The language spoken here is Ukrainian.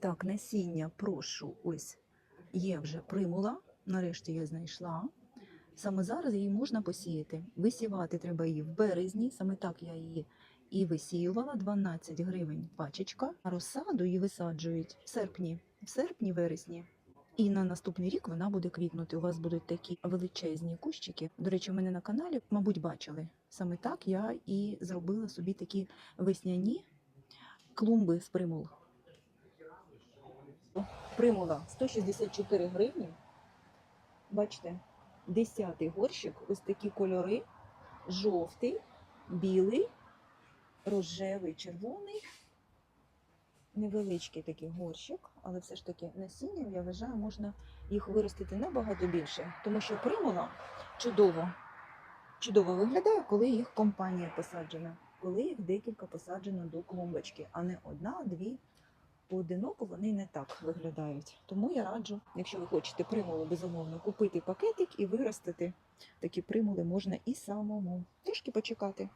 Так, насіння прошу. Ось є вже примула. Нарешті я знайшла. Саме зараз її можна посіяти. Висівати треба її в березні. Саме так я її і висіювала 12 гривень пачечка. Розсаду її висаджують в серпні, в серпні, вересні. І на наступний рік вона буде квітнути. У вас будуть такі величезні кущики. До речі, в мене на каналі, мабуть, бачили. Саме так я і зробила собі такі весняні клумби з примул. Примула 164 гривні. Бачите, 10 горщик, ось такі кольори: жовтий, білий, рожевий, червоний. Невеличкий такий горщик, але все ж таки насінням, я вважаю, можна їх виростити набагато більше, тому що примула чудово, чудово виглядає, коли їх компанія посаджена, коли їх декілька посаджено до клумбочки, а не одна, дві. Поодиноко вони не так виглядають. Тому я раджу, якщо ви хочете примулу, безумовно, купити пакетик і виростити. Такі примули можна і самому. Трішки почекати.